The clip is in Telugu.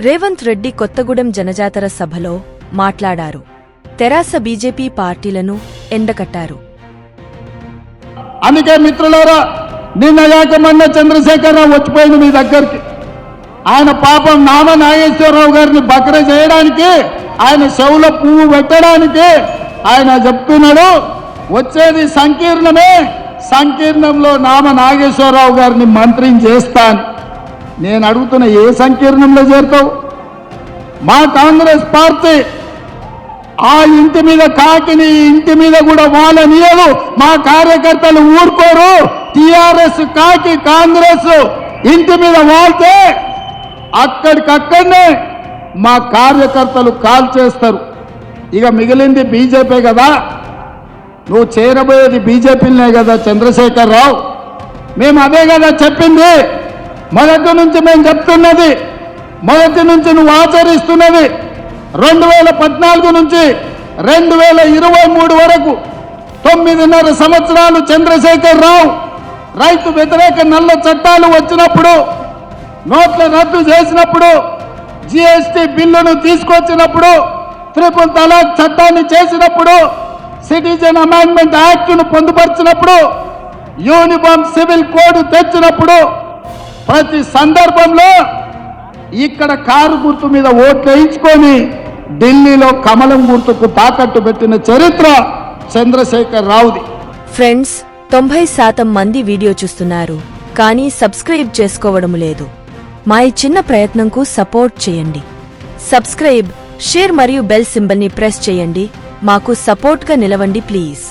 రేవంత్ రెడ్డి కొత్తగూడెం జనజాతర సభలో మాట్లాడారు. తెరాస బీజేపీ పార్టీలను ఎండకట్టారు. అందుకే మిత్రులారా నిన్న కాక మొన్న చంద్రశేఖరరావు వచ్చిపోయింది మీ దగ్గరికి. ఆయన పాపం నామ నాగేశ్వరరావు గారిని బక్ర చేయడానికి ఆయన చెవుల పువ్వు పెట్టడానికి ఆయన చెప్తున్నాడు. వచ్చేది సంకీర్ణమే. సంకీర్ణంలో నామ నాగేశ్వరరావు గారిని మంత్రిని చేస్తాను. నేను అడుగుతున్న ఏ సంకీర్ణంలో చేరుతావు? మా కాంగ్రెస్ పార్టీ ఆ ఇంటి మీద కాకిని ఇంటి మీద కూడా వాళ్ళనియదు మా కార్యకర్తలు ఊరుకోరు. టిఆర్ఎస్ కాకి కాంగ్రెస్ ఇంటి మీద వాళ్తే అక్కడికక్కడనే మా కార్యకర్తలు కాల్ చేస్తారు. ఇక మిగిలింది బీజేపీ కదా. నువ్వు చేరబోయేది బీజేపీనే కదా చంద్రశేఖర్ రావు. మేము అదే కదా చెప్పింది. మొదటి నుంచి మేము చెప్తున్నది మొదటి నుంచి నువ్వు ఆచరిస్తున్నది రెండు వేల పద్నాలుగు నుంచి రెండు వేల ఇరవై మూడు వరకు తొమ్మిదిన్నర సంవత్సరాలు చంద్రశేఖర్ రావు రైతు వ్యతిరేక నల్ల చట్టాలు వచ్చినప్పుడు నోట్ల రద్దు చేసినప్పుడు జిఎస్టి బిల్లును తీసుకొచ్చినప్పుడు త్రిపుల్ తలాక్ చట్టాన్ని చేసినప్పుడు సిటిజన్ అమెండ్మెంట్ యాక్ట్ను పొందుపరిచినప్పుడు యూనిఫామ్ సివిల్ కోడ్ తెచ్చినప్పుడు ప్రతి సందర్భంలో ఇక్కడ కారు గుర్తు మీద ఓట్లు వేయించుకొని ఢిల్లీలో కమలం గుర్తుకు తాకట్టు పెట్టిన చరిత్ర చంద్రశేఖర్ రావుది. ఫ్రెండ్స్ తొంభై శాతం మంది వీడియో చూస్తున్నారు కానీ సబ్స్క్రైబ్ చేసుకోవడం లేదు. మా ఈ చిన్న ప్రయత్నంకు సపోర్ట్ చేయండి. సబ్స్క్రైబ్ షేర్ మరియు బెల్ సింబల్ని ప్రెస్ చేయండి. మాకు సపోర్ట్గా నిలవండి ప్లీజ్.